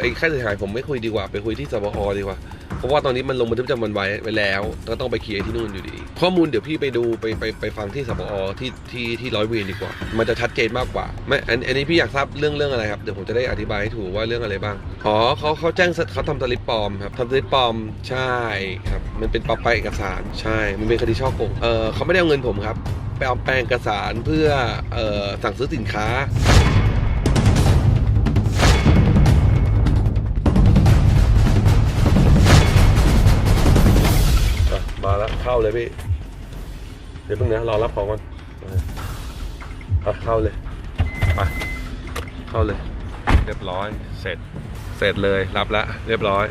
ไอ้ค่าเสียหายผมไม่คุยดีกว่าไปคุยที่สบอดีกว่า เพราะว่าตอนนี้มันลงบันทึกประจำวันไว้ไว้แล้ว ก็ต้องไปเคลียร์ที่นู่นอยู่ดี ข้อมูลเดี๋ยวพี่ไปดูไปไปไปฟังที่สบอที่ที่ที่ร้อยเวรดีกว่า มันจะชัดเจนมากกว่าไม่อันอันนี้พี่อยากทราบเรื่องเรื่องอะไรครับเดี๋ยวผมจะได้อธิบายให้ถูกว่าเรื่องอะไรบ้างอ๋อเขาเขาแจ้งสเขาทำสลิปปลอมครับทำสลิปปลอมใช่ครับมันเป็นปลอมแปเอกสารใช่ มันเป็นคดีช่อโกงเออเขาไม่ได้เอาเงินผมครับไปเอาแปลงเอกสารเพื่อเอ่อสั่งซื้อสินค้า มาแล้วเข้าเลยพี่ เดี๋ยวเพิ่งนะรอรับของก่อนเอะเข้าเลยไปเข้าเลย เรียบร้อย เสร็จ เสร็จเลย รับแล้วเรียบร้อย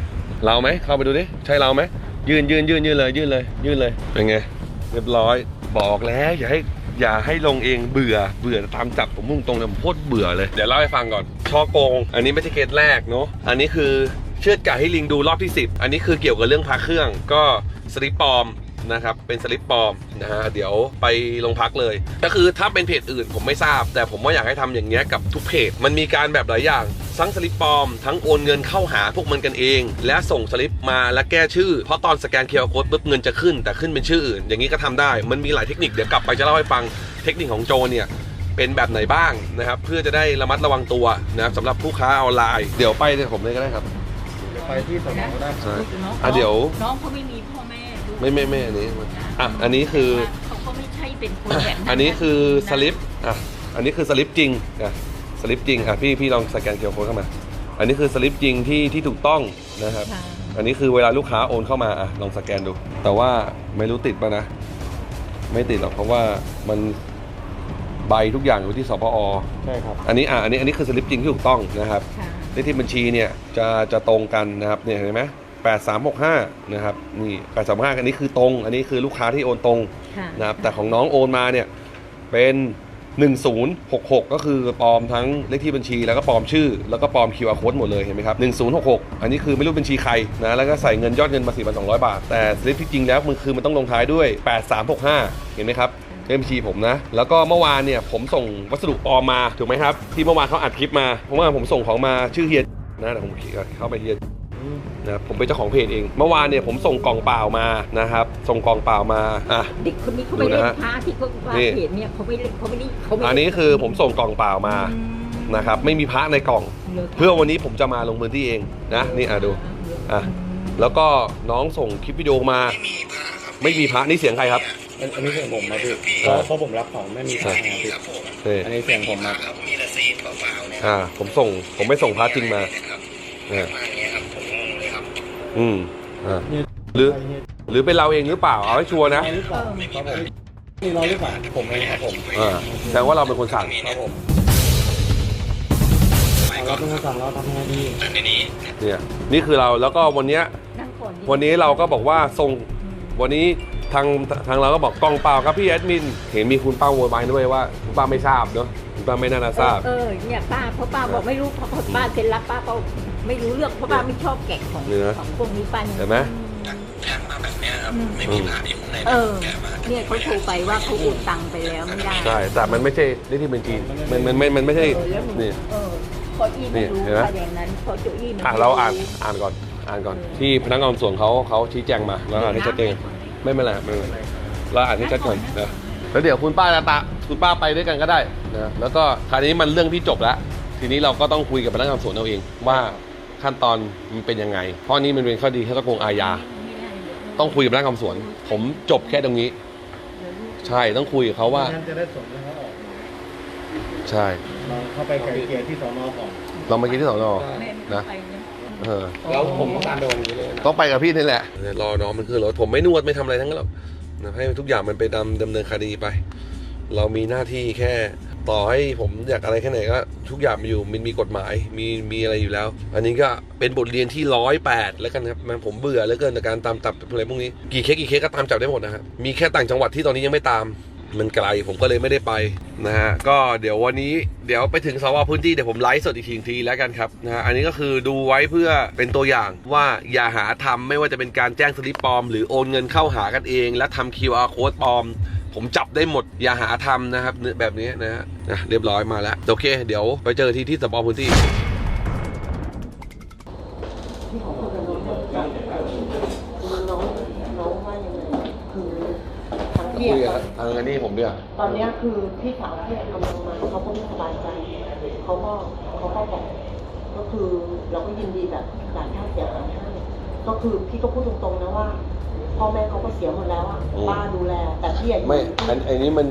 เราไหม เข้าไปดูดิ ใช่เราไหม ยืนยืนยืนยืนเลย ยืนเลย ยืนเลย เป็นไง เรียบร้อย บอกแล้ว อย่าให้ อย่าให้ลงเอง เบื่อ เบื่อตามจับผมมุ่งตรงเลยผมโคตรเบื่อเลย เดี๋ยวเล่าให้ฟังก่อน ช่อโกง อันนี้ไม่ใช่เคสแรกเนาะ อันนี้คือเชือดไก่ให้ลิงดูรอบที่ 10 อันนี้คือเกี่ยวกับเรื่องพระเครื่อง ก็ สลิปปลอมนะครับเป็นสลิปปลอมนะฮะเดี๋ยวไปโรงพักเลย ก็คือถ้าเป็นเพจอื่นผมไม่ทราบ แต่ผมว่าอยากให้ทำอย่างเงี้ยกับทุกเพจมันมีการแบบหลายอย่างทั้งสลิปปลอม ทั้งโอนเงินเข้าหาพวกมันกันเอง และส่งสลิปมาและแก้ชื่อ เพราะตอนสแกนเคอร์โค้ดปุ๊บเงินจะขึ้น แต่ขึ้นเป็นชื่ออื่น อย่างนี้ก็ทำได้มันมีหลายเทคนิคเดี๋ยวกลับไปจะเล่าให้ฟังเทคนิคของโจเนี่ยเป็นแบบไหนบ้างนะครับเพื่อจะได้ระมัดระวังตัวนะครับสำหรับผู้ค้าออนไลน์เดี๋ยวไปเนี่ยผมเลยก็ได้ครับไปที่สนก็ได้ใช่น้องอะเดี๋ยวน้องเขาไม่มีพ่อแม่ลูก ไม่ไม่ไม่อันนี้อะอันนี้คือเขาก็ไม่ใช่เป็นคนแบบนั้นอันนี้คือสลิปอะอันนี้คือสลิปจริงอะสลิปจริงอะพี่พี่ลองสแกนเคอร์โค้ดเข้ามา อันนี้คือสลิปจริงที่ที่ถูกต้องนะครับค่ะอันนี้คือเวลาลูกค้าโอนเข้ามาอะลองสแกนดู แต่ว่าไม่รู้ติดป่ะนะ ไม่ติดหรอกเพราะว่ามันใบทุกอย่างอยู่ที่สพอใช่ครับ อันนี้อะอันนี้อันนี้คือสลิปจริงที่ถูกต้องนะครับค่ะเลขที่บัญชีเนี่ยจะจะตรงกันนะครับเนี่ยเห็นไหม แปดสามหกห้านะครับนี่แปดสามห้าอันนี้คือตรง อันนี้คือลูกค้าที่โอนตรงค่ะนะครับแต่ของน้องโอนมาเนี่ยเป็น 1066 ก็คือปลอมทั้งเลขที่บัญชี แล้วก็ปลอมชื่อ แล้วก็ปลอม QR code หมดเลยเห็นไหมครับ1066 อันนี้คือไม่รู้บัญชีใครนะแล้วก็ใส่เงินยอดเงินมา 4,200 บาท แต่สลิปที่จริงแล้วมันคือมันต้องลงท้ายด้วย 8365 เห็นไหมครับเลขบัญชีผมนะ แล้วก็เมื่อวานเนี่ยผมส่งวัสดุปลอมมาถูกไหมครับที่เมื่อวานเขาอัดคลิปมาเพราะว่าผมส่งของมาชื่อเฮียนะเดี๋ยวผมเข้าไปเฮีย นะครับผมเป็นเจ้าของเพจเอง เมื่อวานเนี่ยผมส่งกล่องเปล่ามานะครับ ส่งกล่องเปล่ามาอะ เด็กคนนี้เขาไม่เล่ดูนนะฮะพระที่เขาว่านี่เพจเนี่ยเขาไม่เล่นเขาไม่ได้เขาไม่อันนี้คือผมส่งกล่องเปล่ามานะครับ ไม่มีพระในกล่อง เพื่อวันนี้ผมจะมาลงพื้นที่เองนะนี่อะดู อะ แล้วก็น้องส่งคลิปวิดีโอมา ไม่มีพระนี่เสียงใครครับ อันอันนี้เสียงผมมาพี่เออเพราะผมรับของไม่มีทางนะพี่นี่อันนี้เสียงผมมาอ่า ผมส่งผมไม่ส่งพระจริงมาเนี่ย อืมอ่าหรือ หรือเป็นเราเองหรือเปล่า เอาให้ชัวร์นะใช่หรือเปล่าครับผมนี่น้องหรือเปล่าผมเองครับผมอ่าแสดงว่าเราเป็นคนสั่ง ครับผมเอาเราเป็นคนสั่งเราทำไงดีเนี่ย นี่คือเรา แล้วก็วันเนี้ย นั่งก่อนดิวันนี้เราก็บอกว่าส่ง วันนี้ทางทางเราก็บอกกล่องเปล่าครับพี่แอดมิน เห็นมีคุณป้าโวยวายด้วยว่าคุณป้าไม่ทราบเนาะคุณป้าไม่น่าจะทราบ เออเนี่ยป้าเพราะป้าบอกไม่รู้เพราะป้าเซ็นรับป้าก็ ไม่รู้เรื่องเพราะป้าไม่ชอบแกะของนี่นะ ของพวกนี้ป้าเห็นไหมไม่มีพระที่ข้างในเออเนี่ยเขาโทรไปว่าเขาโอนตังค์ไปแล้วไม่ได้ใช่ แต่มันไม่ใช่เลขที่บัญชีมันมันมันมันไม่ใช่ เออแล้วหนูนี่ เออพออีไม่รู้นี่เห็นไหม ว่าอย่างนั้นพอโจอี้มันอะเราอ่านอ่านก่อนอ่านก่อน ที่พนักงานสอบสวนเขาเขาชี้แจงมาแล้วอ่านให้ชัดเจนไม่เป็นไรไม่เป็นไรเราอ่านให้ชัดก่อนนะแล้วเดี๋ยวคุณป้าจะตาคุณป้าไปด้วยกันก็ได้นะแล้วก็คราวนี้มันเรื่องที่จบแล้ว ทีนี้เราก็ต้องคุยกับพนักงานสอบสวนเอาเองว่า ขั้นตอนมันเป็นยังไง เพราะนี่มันเป็นคดีที่ต้องโกงอาญา ต้องคุยกับพนักงานสอบสวน ผมจบแค่ตรงนี้ ใช่ต้องคุยกับเขาว่างั้นจะได้ส่งให้เขาออกใช่ เราเข้าไปไกลเกลี่ยที่สอนอก่อน เรามากินที่สอนอแม่ไม่นะไปนะเออ แล้วผมต้องการโดนอย่างนี้เลยนะต้องไปกับพี่นี่แหละ รอน้องมันขึ้นรถผมไม่นวดไม่ทำอะไรทั้งนั้นหรอกนะให้ทุกอย่างมันไปดำดำเนินคดีไป เรามีหน้าที่แค่ ต่อให้ผมอยากอะไรแค่ไหนก็ทุกอย่างมันอยู่มันมีกฎหมายมีมีอะไรอยู่แล้ว อันนี้ก็เป็นบทเรียนที่ร้อยแปดแล้วกันครับมันผมเบื่อเหลือเกินกับการตามจับอะไรพวกนี้ กี่เคสกี่เคสก็ตามจับได้หมดนะครับมีแค่ต่างจังหวัดที่ตอนนี้ยังไม่ตาม มันไกลผมก็เลยไม่ได้ไปนะฮะก็เดี๋ยววันนี้เดี๋ยวไปถึงสวพื้นที่เดี๋ยวผมไลฟ์สดอีกทีทีแล้วกันครับนะฮะอันนี้ก็คือดูไว้เพื่อเป็นตัวอย่างว่าอย่าหาทำไม่ว่าจะเป็นการแจ้งสลิปปลอม หรือโอนเงินเข้าหากันเอง และทำ QR code ปลอม ผมจับได้หมดอย่าหาทำนะครับแบบนี้นะฮะนะเรียบร้อยมาแล้วโอเค เดี๋ยวไปเจอที่ที่สปอพื้นที่ ที่เขาคุยกันน้องน้องน้องว่ายังไงคือทางพี่ คุยอะกับทางอันนี้ผมด้วยตอนเนี้ยคือพี่สาวที่ทำงานมาเขาก็ไม่สบายใจเขาก็เขาก็บอกก็คือเราก็ยินดีแบบจ่ายค่าเสียหายให้ก็คือพี่ก็พูดตรงๆนะว่าพ่อแม่เขาก็เสียหมดแล้วอะอืมป้าดูแล แต่พี่อายุไม่อันอันนี้มัน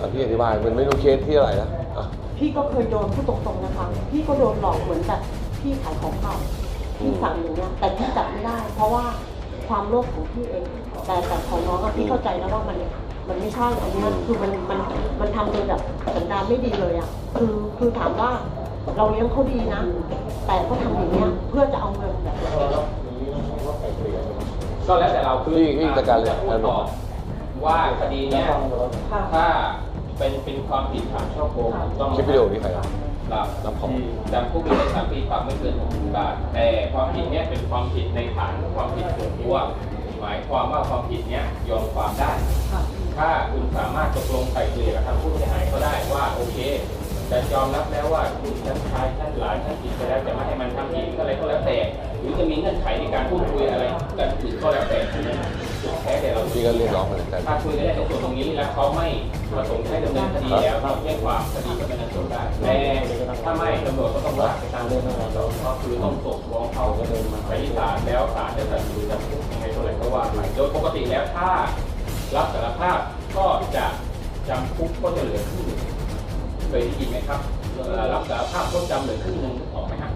อะพี่อธิบายมันไม่รู้เคสที่อะไรนะอะพี่ก็เคยโดนพูดตรงๆนะคะ พี่ก็โดนหลอกเหมือนแบบพี่ขายของเก่าพี่สั่งอย่างเงี้ยแต่พี่จับไม่ได้ เพราะว่าความโลภของพี่เอง แต่แต่ของน้องอะพี่เข้าใจนะว่ามันมันไม่ใช่อันเนี้ยคือมันมันมันทำโดยแบบสันดานไม่ดีเลยอะคือคือถามว่าเราเลี้ยงเขาดีนะ แต่ก็ทำอย่างเงี้ยเพื่อจะเอาเงินแบบก็แล้วแต่เราคือพี่พี่จัดการเลยจะพูดต่อว่าคดีเนี้ยค่ะ ถ้าเป็นเป็นความผิดฐานช่อโกงต้องคลิปวิดีโอนี้ใครอะรับรับของ จำคุกไม่เกินสามปีปรับไม่เกินหกหมื่นบาท แต่ความผิดเนี้ยเป็นความผิดในฐานความผิดส่วนตัว หมายความว่าความผิดเนี้ยยอมความได้ค่ะถ้าคุณสามารถตกลงไกล่เกลี่ยกับทางผู้เสียหายก็ได้ว่าโอเคจะยอมรับแล้วว่าคุณชั้นชายชั้นหลานชั้นผิดไปแล้วจะไม่ให้มันทำอีกอะไรก็แล้วแต่หรือจะมีเงื่อนไขในการพูดคุยอะไรกันอื่นก็แล้วแต่สุดแท้แต่เราพี่ก็เรียกร้องมาเหมือนกันถ้าคุยกันได้ในส่วนตรงนี้แล้วเขาไม่ประสงค์ใช้ดำเนินคดีแล้วเราแจ้งความคดีก็เป็นอันจบได้แต่ถ้าไม่ตำรวจก็ต้องว่าไปตามเรื่องของเราก็คือต้องส่งฟ้องเขาไปที่ศาลแล้วศาลจะตัดสินจำคุก ยังไงเท่าไหร่ก็ว่าไปโดยปกติแล้วถ้ารับสารภาพก็จะจำคุกก็จะเหลือครึ่งเคยได้ยินไหมครับรับสารภาพก็จำเหลือครึ่งหนึ่งออกไหมฮะ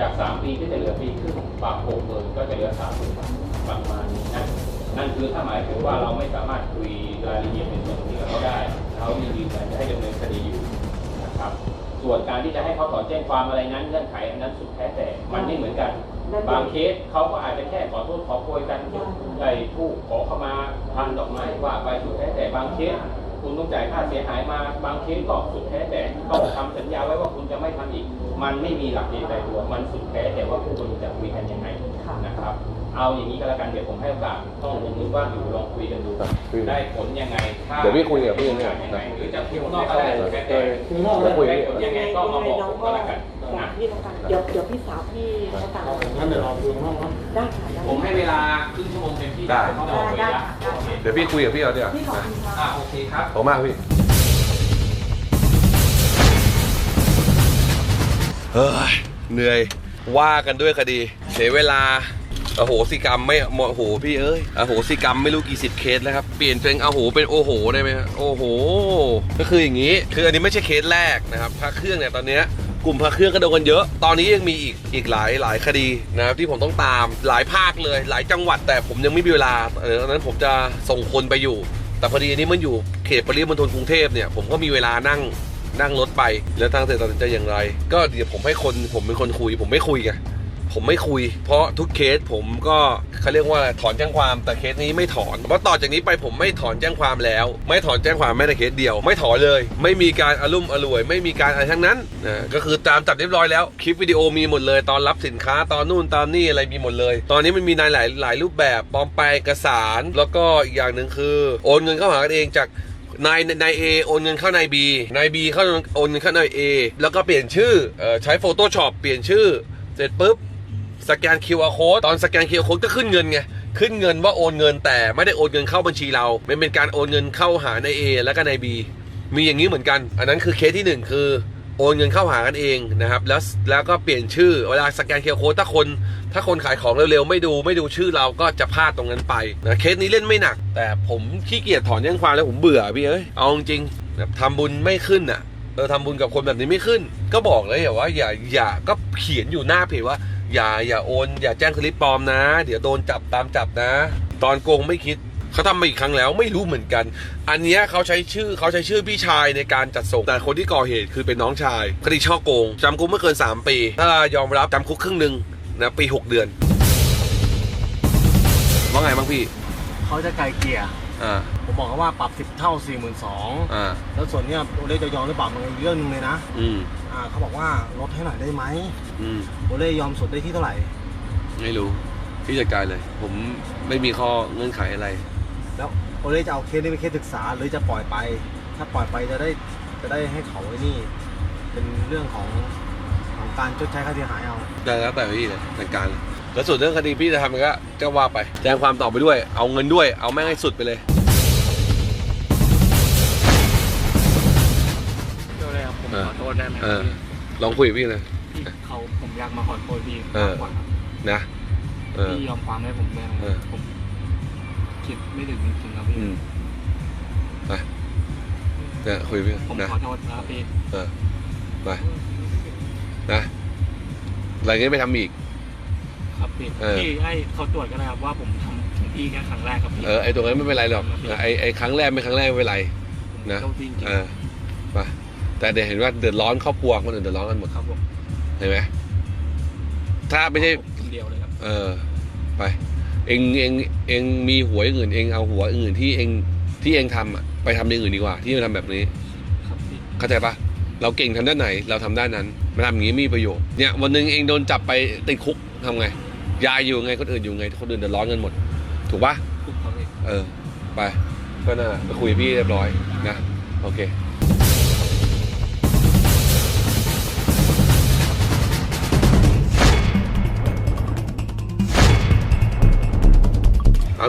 จากสามปีก็จะเหลือปีครึ่งปรับหกหมื่นก็จะเหลือสามหมื่นประมาณนี้นะนั่นคือถ้าหมายถึงว่าเราไม่สามารถคุยรายละเอียดในส่วนตรงนี้กับเขาได้เขายินดีแต่จะให้ดำเนินคดีอยู่นะครับ ส่วนการที่จะให้เขาถอนแจ้งความอะไรนั้นเงื่อนไขอันนั้นสุดแท้แต่มันไม่เหมือนกัน บางเคสเขาก็อาจจะแค่ขอโทษขอโพยกันไอ้ผู้ขอเข้ามาพันดอกไม้ว่าไปสุดแท้แต่บางเคสคุณต้องจ่ายค่าเสียหายมาบางเคสก็สุดแท้แต่ต้องทำสัญญาไว้ว่าคุณจะไม่ทำอีก มันไม่มีหลักเกณฑ์ใดตัวมันสุดแท้แต่ว่าผู้คนจะคุยกันยังไงนะครับ เอาอย่างนี้ก็แล้วกันเดี๋ยวผมให้โอกาสต้องลงมือว่างอยู่ลองคุยกันดูครับคุยได้ผลยังไงถ้าเดี๋ยวพี่คุยกับพี่เนี่ยยังไงหรือจะคุยข้างนอกก็ได้แต่แต่คุยข้างนอกก็ได้คุยได้ผลยังไงก็มาบอกน้ผองมก็ก็แล้วกันบ อนะกพี่แล้วกันเดี๋ยวเดี๋ยวพี่สาวพี่เขาตามงั้นเดี๋ยวเราดูห้องเนาะได้ค่ะได้ผมให้เวลาครึ่งชั่วโมงเต็มที่ได้เขาบอกเวลาโอเคเดี๋ยวพี่คุยกับพี่เอาเดี๋ยวพี่ขอบคุณค่ะอ่าโอเคครับขอบคุณมากพี่เฮ้ยเหนื่อยว่ากันด้วยคดีเสียเวลาอโหสิกรรมไม่โมโหพี่เอ้ยอโหสิกรรมไม่รู้กี่สิบเคสแล้วครับ เปลี่ยนเป็นอโหเป็นโอโหได้ไหมฮะโอ้โห ก็คืออย่างนี้ คืออันนี้ไม่ใช่เคสแรกนะครับพระเครื่องเนี่ยตอนเนี้ย กลุ่มพระเครื่องก็โดนกันเยอะ ตอนนี้ยังมีอีกอีกหลายหลายคดีนะครับที่ผมต้องตามหลายภาคเลย หลายจังหวัดแต่ผมยังไม่มีเวลาเออตอนนั้นผมจะส่งคนไปอยู่ แต่พอดีอันนี้มันอยู่เขตปริมณฑลกรุงเทพเนี่ยผมก็มีเวลานั่งนั่งรถไปแล้วทางเสร็จตัดสินใจอย่างไร ก็เดี๋ยวผมให้คนผมเป็นคนคุย ผมไม่คุยไง ผมไม่คุย เพราะทุกเคสผมก็เขาเรียกว่าถอนแจ้งความแต่เคสนี้ไม่ถอนเพราะต่อจากนี้ไปผมไม่ถอนแจ้งความแล้ว ไม่ถอนแจ้งความแม้แต่เคสเดียว ไม่ถอนเลย ไม่มีการอารุ่มอร่วย ไม่มีการอะไรทั้งนั้นนะก็คือตามจับเรียบร้อยแล้วคลิปวิดีโอมีหมดเลย ตอนรับสินค้าตอนนู่นตอนนี่อะไรมีหมดเลย ตอนนี้มันมีในหลายหลายรูปแบบปลอมแปลงเอกสาร แล้วก็อีกอย่างหนึ่งคือโอนเงินเข้าหากันเองจากนายนายเอโอนเงินเข้านายบีนายบีเข้าโอนเงินเข้านายเอแล้วก็เปลี่ยนชื่อออใช้ Photoshop เปลี่ยนชื่อ เสร็จปุ๊บ สแกน QR code ตอนสแกน QR code ก็ขึ้นเงินไงขึ้นเงินว่าโอนเงินแต่ไม่ได้โอนเงินเข้าบัญชีเรามันเป็นการโอนเงินเข้าหาในายเอแล้วก็ในายบีมีอย่างนี้เหมือนกัน อันนั้นคือเคสที่หนึ่งคือโอนเงินเข้าหากันเองนะครับ แล้วแล้วก็เปลี่ยนชื่อเวลาสแกน QR code ถ้าคน ถ้าคนขายของเร็วๆ ไม่ดูไม่ดูชื่อเราก็จะพลาดตรงนั้นไปนะเคสนี้เล่นไม่หนัก แต่ผมขี้เกียจถอนแจ้งความแล้วผมเบื่อพี่เอ้ยเอาจริงแบบทำบุญไม่ขึ้นอะเออทำบุญกับคนแบบนี้ไม่ขึ้น ก็บอกเลยว่าอย่าอย่าก็เขียนอยู่หน้าเพจว่า อย่าอย่าโอน อย่าแจ้งคลิปปลอมนะ เดี๋ยวโดนจับตามจับนะ ตอนโกงไม่คิดเขาทำมาอีกครั้งแล้วไม่รู้เหมือนกัน อันเนี้ยเขาใช้ชื่อเขาใช้ชื่อพี่ชายในการจัดส่ง แต่คนที่ก่อเหตุคือเป็นน้องชายคดีช่อโกงจำคุกไม่เกิน 3 ปีถ้ายอมรับจำคุกครึ่งหนึ่งนะปี 6 เดือน ว่าไงบ้างพี่ เขาจะไกลเกลี่ยอ่า ผมบอกเขาว่าปรับสิบเท่าสี่หมื่นสองอ่า แล้วส่วนเนี้ยโอเล่จะยอมหรือเปล่ามันอีกเรื่องหนึงเลยนะอืม อ่าเขาบอกว่าลดให้หน่อยได้ไหมอืม โอเล่ยอมสุดได้ที่เท่าไหร่ไม่รู้ พี่จัดการเลย ผมไม่มีข้อเงื่อนไขอะไร แล้วโอเล่จะเอาเคสนี้เป็นเคสศึกษาหรือจะปล่อยไป ถ้าปล่อยไปจะได้จะได้ให้เขาไอ้นี่ เป็นเรื่องของของการชดใช้ค่าเสียหายเอาได้แล้วแต่พี่เลยจัดการเลยแล้วส่วนเรื่องคดีพี่จะทำมันก็ก็ว่าไป แจ้งความต่อไปด้วย เอาเงินด้วย เอาแม่งให้สุดไปเลย ษได้ไหมเออ ลองคุยกับพี่เลยพี่เขาผมอยากมาขอโทษพี่เออมากกว่าครับนะเออ พี่ยอมความให้ผมได้ไหมเออ ผมคิดไม่ถึงจริงๆครับพี่อืมไปเนี่ยคุยกับพี่ผมนะขอโทษนะครับพี่เออไปนะอะไรเงี้ยไม่ทำอีก ครับพี่เออ พี่ให้เขาตรวจก็ได้ครับว่าผมทำของพี่แค่ครั้งแรกครับพี่เออไอตรงนั้นไม่เป็นไรหรอกไอไอครั้งแรกไม่ครั้งแรกไม่เป็นไร ผมนะโทษพี่จริงเออไป แต่เดี๋ยวเห็นว่าเดือดร้อนครอบครัวคนอื่นเดือดร้อนกันหมดๆครับผมเห็นไหมถ้าไม่ใช่ผมคนเดียวเลยครับ เออ ไป เองเองเองมีหัวอย่างอื่นเองเอาหัวอื่นที่เองที่เองทำอะไปทำอย่างอื่นดีกว่า ที่มาทำแบบนี้ครับพี่เข้าใจปะเราเก่งทางด้านไหน เราทำด้านนั้นมาทำอย่างนี้มีประโยชน์เนี่ยวันหนึ่งเองโดนจับไปติดคุกทำไงยายอยู่ไงคนอื่นอยู่ไงคนอื่นเดือดร้อนกันหมด ถูกปะคุกครับพี่เออ ไปก็น่าไปคุยกับพี่เรียบร้อยนะ โอเค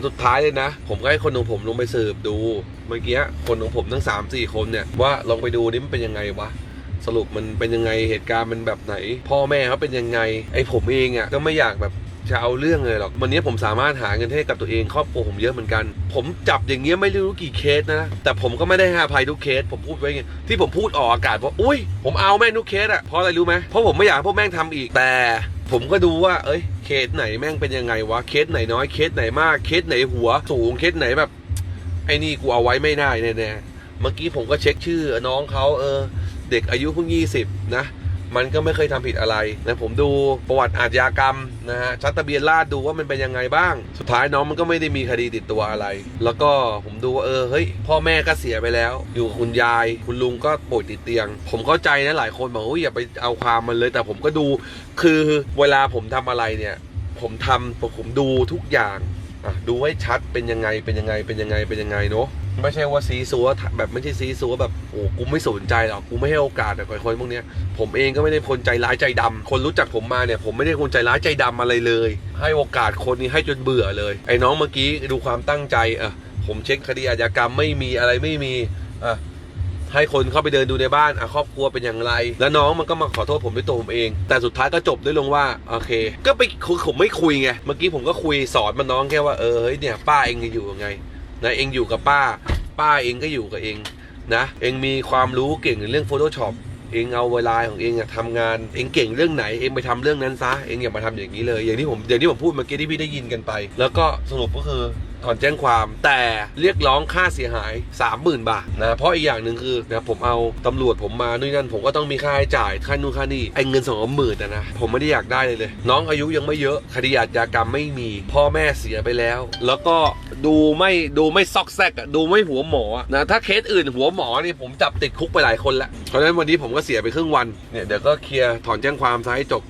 สุดท้ายเลยนะ ผมก็ให้คนของผมลงไปสืบดู เมื่อกี้คนของผมทั้ง3ามสี่คนเนี่ยว่าลองไปดูนี่มันเป็นยังไงวะสรุปมันเป็นยังไงเหตุการณ์มันแบบไหน พ่อแม่เขาเป็นยังไง ไอ้ผมเองอะ่ะก็ไม่อยากแบบจะเอาเรื่องเลยหรอก วันนี้ผมสามารถหาเงินให้กับตัวเองครอบครัวผมเยอะเหมือนกัน ผมจับอย่างเงี้ยไม่รู้กี่เคสนะ แต่ผมก็ไม่ได้ให้อภัยทุกเคส ผมพูดไว้ไงที่ผมพูดออกอากาศว่าอุ้ยผมเอาแม่งทุกเคสอะเพราะอะไรรู้ไหมเพราะผมไม่อยากให้พวกแม่งทำอีกแต่ ผมก็ดูว่า เอ้ย เคสไหนแม่งเป็นยังไงวะเคสไหนน้อยเคสไหนมากเคสไหนหัวสูงเคสไหนแบบ ไอ้นี่กูเอาไว้ไม่ได้แน่ๆเมื่อกี้ผมก็เช็คชื่อน้องเขาเออ เด็กอายุเพิ่งยี่สิบนะ มันก็ไม่เคยทำผิดอะไรนะผมดูประวัติอาชญากรรมนะฮะชัดทะเบียนราษฎร์ดูว่ามันเป็นยังไงบ้าง สุดท้ายน้องมันก็ไม่ได้มีคดีติดตัวอะไร แล้วก็ผมดูว่าเออเฮ้ยพ่อแม่ก็เสียไปแล้ว อยู่กับคุณยาย คุณลุงก็ป่วยติดเตียง ผมเข้าใจนะหลายคนบอกว่าอย่าไปเอาความมันเลย แต่ผมก็ดูคือเวลาผมทำอะไรเนี่ย ผมทำผมดูทุกอย่างอะดูให้ชัดเป็นยังไงเป็นยังไงเป็นยังไงเป็นยังไงเนาะ ไม่ใช่ว่าซีซัวแบบไม่ใช่ซีซัวแบบโอ้กูไม่สนใจหรอกกูไม่ให้โอกาสแต่คนพวกเนี้ยผมเองก็ไม่ได้คนใจร้ายใจดำคนรู้จักผมมาเนี่ย ผมไม่ได้คนใจร้ายใจดำอะไรเลย ให้โอกาสคนนี้ให้จนเบื่อเลย ไอ้น้องเมื่อกี้ดูความตั้งใจอะผมเช็คคดีอาญากรรมไม่มีอะไรไม่มีอะให้คนเข้าไปเดินดูในบ้านอะครอบครัวเป็นอย่างไร แล้วน้องมันก็มาขอโทษผมด้วยตัวผมเอง แต่สุดท้ายก็จบด้วยลงว่าโอเค ก็ไปผมไม่คุยไงเมื่อกี้ผมก็คุยสอนมันน้องแค่ว่าเออเฮ้ยเนี่ยป้าเองจะอยู่ยังไง นะเองอยู่กับป้า ป้าเองก็อยู่กับเองนะ เองมีความรู้เก่งในเรื่อง Photoshop เองเอาเวลาของเองอะทำงาน เองเก่งเรื่องไหน เองไปทำเรื่องนั้นซะ เองอย่ามาทำอย่างนี้เลย อย่างที่ผมอย่างที่ผมพูดเมื่อกี้ที่พี่ได้ยินกันไป แล้วก็สรุปก็คือ ถอนแจ้งความแต่เรียกร้องค่าเสียหาย 30,000 บาทนะเพราะอีกอย่างหนึ่งคือนะผมเอาตำรวจผมมานู่นนั่นผมก็ต้องมีค่าใช้จ่ายค่านู่นค่านี่ไอ้เงินสองหมื่นนะนะผมไม่ได้อยากได้เลยเลย น้องอายุยังไม่เยอะคดีอาชญากรรมไม่มี พ่อแม่เสียไปแล้ว แล้วก็ดูไม่ดูไม่ซอกแซกอะดูไม่หัวหมออะนะถ้าเคสอื่นหัวหมอนี่ผมจับติดคุกไปหลายคนแล้วเพราะฉะนั้นวันนี้ผมก็เสียไปครึ่งวันเนี่ยเดี๋ยวก็เคลียร์ถอนแจ้งความซะให้จบ